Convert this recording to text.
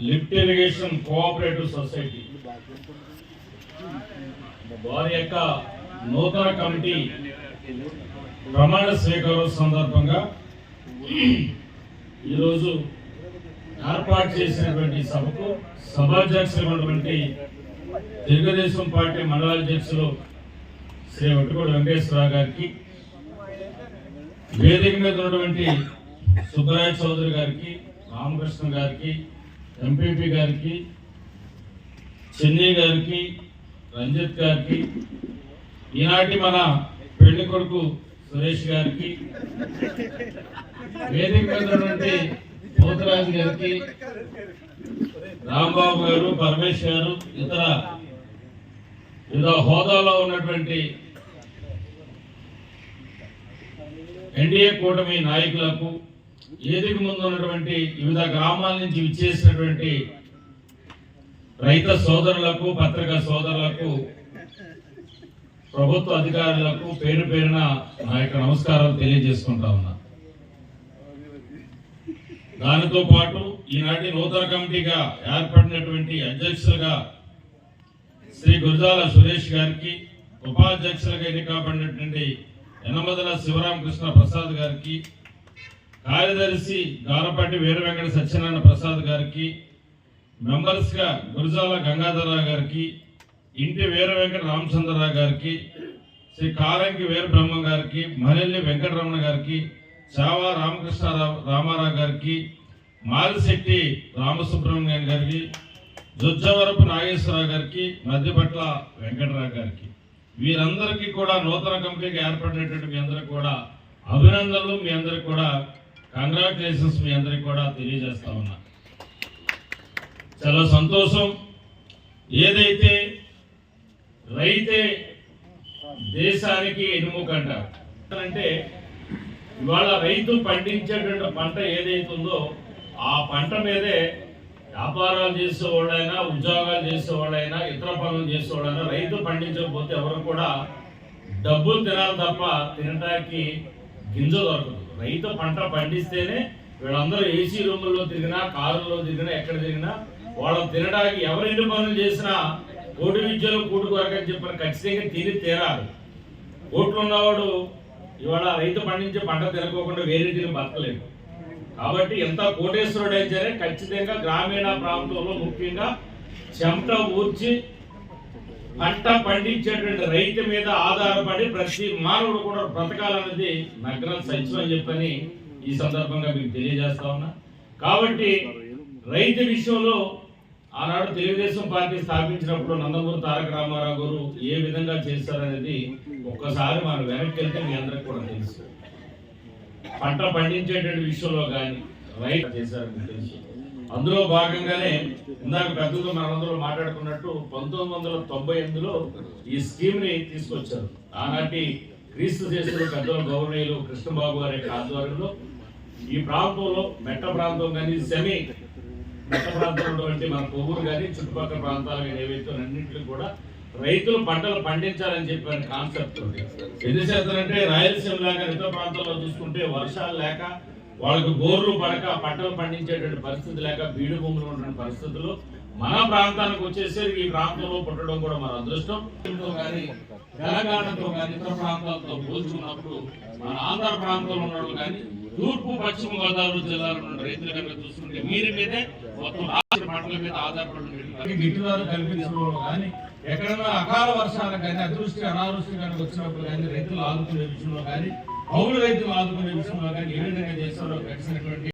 Lift irrigation cooperative society. వారి యొక్క నూతన కమిటీ ప్రమాణ స్వీకారం సందర్భంగా ఈరోజు ఏర్పాటు చేసినటువంటి సభకు సభాధ్యక్షులైనటువంటి తెలుగుదేశం పార్టీ మండలాధ్యక్షులు శ్రీ ఒట్టుకోడు వెంకటేశ్వరరావు గారికి వేదిక మీద ఉన్నటువంటి సుబ్బరాయ చౌదరి గారికి రామకృష్ణ గారికి ఎంపీపీ గారికి చెన్నై గారికి రంజిత్ గారికి ఈనాటి మన పెళ్ళి కొడుకు సురేష్ గారికి వేదిక మీద పోతరాజు గారికి రాంబాబు గారు పరమేశ్ గారు ఇతర వివిధ హోదాలో ఉన్నటువంటి ఎన్డీఏ కూటమి నాయకులకు ఏదిక ముందు ఉన్నటువంటి వివిధ గ్రామాల నుంచి విచ్చేసినటువంటి రైత సోదరులకు పత్రికా సోదరులకు ప్రభుత్వ అధికారులకు పేరు పేరున నా యొక్క నమస్కారాలు తెలియజేసుకుంటా ఉన్నా. దానితో పాటు ఈనాటి నూతన కమిటీగా ఏర్పడినటువంటి అధ్యక్షులుగా శ్రీ గురజాల సురేష్ గారికి ఉపాధ్యక్షులుగా ఎన్నికబడినటువంటి యనమదల శివరామకృష్ణ ప్రసాద్ గారికి కార్యదర్శి గారపాటి వీర వెంకట సత్యనారాయణ ప్రసాద్ గారికి మెంబర్స్గా గురజాల గంగాధరరావు గారికి ఇంటి వీర వెంకట రామచంద్రరావు గారికి శ్రీ కారంకి వీర బ్రహ్మ గారికి మరెల్లి వెంకటరమణ గారికి చావా రామకృష్ణారావు రామారావు గారికి మారిశెట్టి రామసుబ్రహ్మణ్యం గారికి జుజ్జవరపు నాగేశ్వరరావు గారికి మధ్యపట్ల వెంకటరావు గారికి. వీరందరికీ కూడా నూతన కంపెనీకి ఏర్పడినటువంటి మీ అందరికి కూడా అభినందనలు మీ అందరికి కూడా కంగ్రాచులేషన్స్ మీ అందరికి కూడా తెలియజేస్తా ఉన్నా. చాలా సంతోషం. ఏదైతే రైతే దేశానికి ఎన్నుముకంట అంటే ఇవాళ రైతు పండించేటువంటి పంట ఏదైతే ఉందో ఆ పంట మీదే వ్యాపారాలు చేసేవాళ్ళైనా ఉద్యోగాలు చేసేవాళ్ళైనా ఇతర పనులు చేసేవాళ్ళైనా రైతు పండించకపోతే ఎవరు కూడా డబ్బులు తినాలి తప్ప తినడానికి గింజ దొరకదు. రైతు పంట పండిస్తేనే వీళ్ళందరూ ఏసీ రూముల్లో తిరిగినా కారులో తిరిగినా ఎక్కడ తిరిగినా వాళ్ళు తినడానికి ఎవరెన్ని పనులు చేసినా కోటి విద్యలో కూటు కొరకని చెప్పిన ఖచ్చితంగా తిని తీరాలి. కోట్లు ఉన్నవాడు ఇవాళ రైతు పండించే పంట తినకోకుండా వేరే తిని బతకలేదు కాబట్టి ఎంత కోటేశ్వరుడు అయితే సరే ఖచ్చితంగా గ్రామీణ ప్రాంతంలో ముఖ్యంగా చెమట ఊర్చి పంట పండించేటువంటి రైతు మీద ఆధారపడి ప్రతి మానవుడు కూడా బ్రతకాలన్నది నగరం సత్యం అని చెప్పని ఈ సందర్భంగా మీకు తెలియజేస్తా ఉన్నా. కాబట్టి రైతు విషయంలో ఆనాడు తెలుగుదేశం పార్టీ స్థాపించినప్పుడు నందమూరి తారక రామారావు గారు ఏ విధంగా చేశారనేది ఒక్కసారి మనం వెనక్కి వెళ్తే మీ అందరికి కూడా తెలుసు. పంట పండించేటువంటి విషయంలో కానీ రైతు చేశారని తెలుసు. అందులో భాగంగానే ఇందాక పెద్దలు మనందరూ మాట్లాడుకున్నట్టు పంతొమ్మిది వందల తొంభై ఎనిమిదిలో ఈ స్కీమ్ని తీసుకొచ్చారు. ఆనాటి క్రీస్తు చేసిన పెద్దల గౌరవనీయులు కృష్ణబాబు గారి యొక్క ఆధ్వర్యంలో ఈ ప్రాంతంలో మెట్ట ప్రాంతం కానీ సెమీ మెట్ట ప్రాంతంలో ఉన్నటువంటి మన కొవ్వూరు కానీ చుట్టుపక్కల ప్రాంతాలు కానీ ఏవైతే అన్నింటినీ కూడా రైతులు పంటలు పండించాలని చెప్పిన కాన్సెప్ట్ ఉంది. ఎందుచేతంటే రాయలసీమ లాగా ఇతర ప్రాంతాల్లో చూసుకుంటే వర్షాలు లేక వాళ్ళకి బోర్లు పడక పంటలు పండించేటువంటి పరిస్థితి లేక బీడు భూములు ఉన్న పరిస్థితులు మన ప్రాంతానికి వచ్చేసరికి ఈ ప్రాంతంలో పుట్టడం కూడా మన అదృష్టం. కానీ తెలంగాణతో కానీ ఇతర ప్రాంతాలతో పోల్చుకున్నప్పుడు మన ఆంధ్ర ప్రాంతంలో ఉన్న కానీ తూర్పు పశ్చిమ గోదావరి జిల్లాలో ఉన్న రైతులు కనుక చూసుకుంటే వీరి మీదే మొత్తం రాష్ట్ర పంటల మీద ఆధారపడి గిట్టుదారు కల్పించడం కానీ ఎక్కడైనా అకాల వర్షాలు కానీ అదృష్టి అనావృష్టి కనుక వచ్చినప్పుడు కానీ రైతులు ఆదుకునే విషయంలో కానీ కౌలు రైతులు ఆదుకునే విషయంలో కానీ ఏ విధంగా చేస్తారో కలిసినటువంటి